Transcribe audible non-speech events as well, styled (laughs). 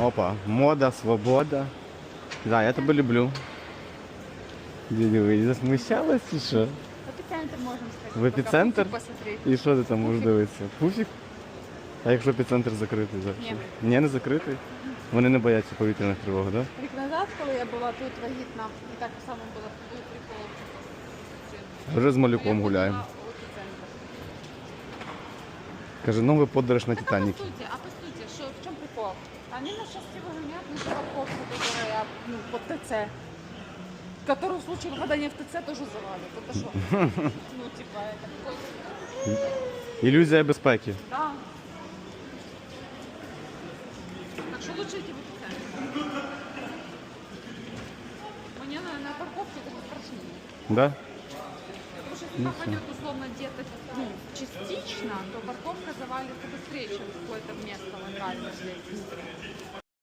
Опа, мода, свобода. Да, я тебе люблю. Дідьовий, засмущалась чи що? Епіцентр можемо сказати. В епіцентр? І що ти там можеш дивитися? Пуфік? А якщо епіцентр закритий зараз? Ні. Ні, не закритий? Вони не бояться повітряних тривог, так? Да? Рік назад, коли я була тут вагітна, і так само було був прикол. Вже з малюком гуляємо. Каже, новий подорож на Титаніки. в чому прикол? Они нас сейчас все выгоняют на парковку, которая ну, под ТЦ. Которую в случае попадания в ТЦ тоже завалит. Это что? (laughs) Ну, типа, это какой-то... Ілюзія безпеки. Да. Так что лучше идти в эпицентр. Мне на, на парковке это страшнее. Да? Потому что если попадет условно где-то ну, частично, то парковка завалится быстрее, чем halimiz mevcut.